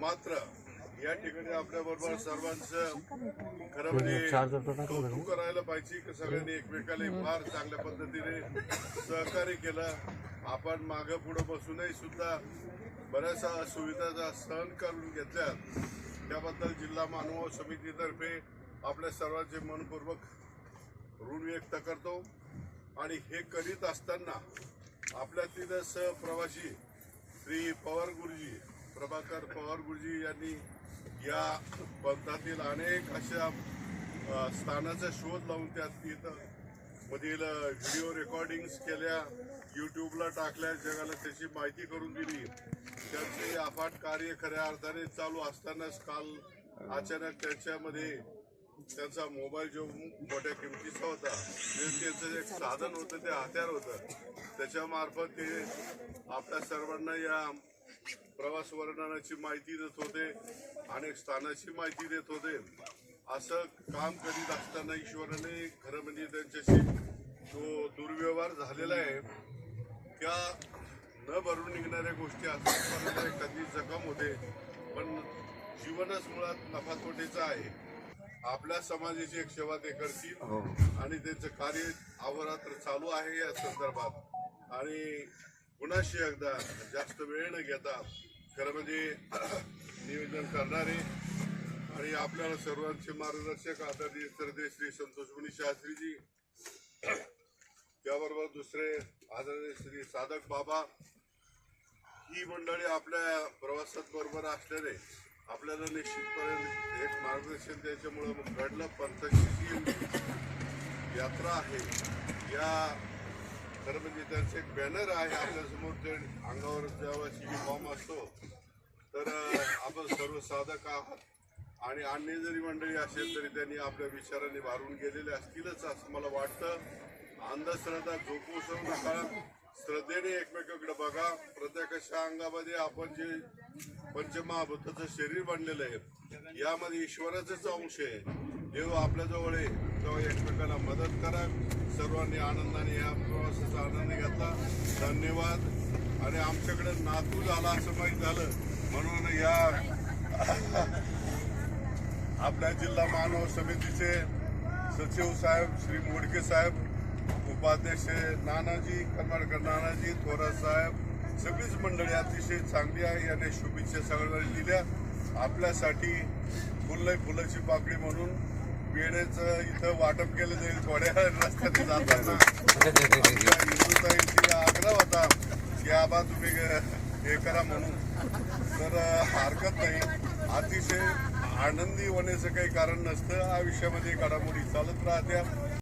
मात्र या ठिकाणी आपल्या बरोबर सर्वांचं खरं म्हणजे कौतुक करायला पाहिजे की सगळ्यांनी एकमेकाला फार चांगल्या पद्धतीने सहकार्य केलं. आपण मागं पुढं बसूनही सुद्धा बऱ्याचशा सुविधा सहन करून घेतल्या त्याबद्दल जिल्हा मानव समितीतर्फे आपल्या सर्वांचे मनपूर्वक ऋण व्यक्त करतो. आणि हे करीत असताना आपल्यातील सहप्रवासी श्री पवार प्रभाकर पवार गुरुजी यांनी या पंथातील अनेक अशा स्थानाचा शोध लावून त्यात तिथं मधील व्हिडिओ रेकॉर्डिंग्स केल्या यूट्यूबला टाकल्या जगाला त्याची माहिती करून दिली. त्यांचे अफाट कार्य खऱ्या अर्थाने चालू असतानाच काल अचानक त्याच्यामध्ये त्यांचा मोबाईल जो मोठ्या किमतीचा होता त्यांचं एक साधन होतं ते हत्यार होतं. त्याच्यामार्फत ते आपल्या सर्वांना या प्रवास वर्णनाची माहिती देत होते अनेक स्थानाची माहिती देत होते. असं काम करीत असताना ईश्वराने खरं म्हणजे त्यांच्याशी जो दुर्व्यवहार झालेला आहे त्या न भरून निघणाऱ्या गोष्टी असतात एखादी जखम होते पण जीवनच मुळात नफा तोटेचं आहे. आपल्या समाजाची एक सेवा ते करतील आणि त्यांचं कार्य अहोरात्र चालू आहे या संदर्भात. आणि कुणाशी एकदा जास्त वेळ न घेता खरं म्हणजे नियोजन करणारे आणि आपल्याला सर्वांचे मार्गदर्शक आदरणीय सरदे श्री संतोषमुनी शास्त्रीजी त्याबरोबर दुसरे आदरणीय श्री साधक बाबा ही मंडळी आपल्या प्रवासात बरोबर असल्याने आपल्याला निश्चितपणे एक मार्गदर्शन त्याच्यामुळं घडलं. पंथाची जी यात्रा आहे या खरं म्हणजे त्यांचं एक बॅनर आहे आपल्यासमोर ते अंगावर जेव्हा युनिफॉर्म असतो तर आपण सर्व साधक आहात. आणि अन्य जरी मंडळी असेल तरी त्यांनी आपल्या विचारांनी भारून गेलेले असतीलच असं मला वाटतं. अंधश्रद्धा झोपू नका. श्रद्धेने एकमेकाकडे बघा. प्रत्येकाच्या अंगामध्ये आपण जे पंचमहाभूताचं शरीर बनलेलं आहे यामध्ये ईश्वराचाच अंश आहे. देव आपल्याजवळ आहे तेव्हा एकमेकाला मदत करा. सर्वांनी आनंदाने या प्रवासाचा आनंद घेतला. धन्यवाद. आणि आमच्याकडे नातू झाला असं माहीत झालं. म्हणून या आपल्या जिल्हा मानव समितीचे सचिव साहेब श्री मोडके साहेब उपाध्यक्ष नानाजी कर्नाटकर नानाजी थोरात साहेब सगळीच मंडळी अतिशय चांगली आहे. याने शुभेच्छा सगळ्यांना दिल्या आपल्यासाठी फुलं फुलाची पाकळी म्हणून. पेढ्याचं इथं वाटप केलं जाईल थोड्या रस्त्याने जाताना आमच्या हिंदुताईंची आग्रह होता की आबा तुम्ही हे करा म्हणून. तर हरकत नाही. अतिशय आनंदी होण्याचं काही कारण नसतं. आयुष्यामध्ये घडामोडी चालत राहत्या.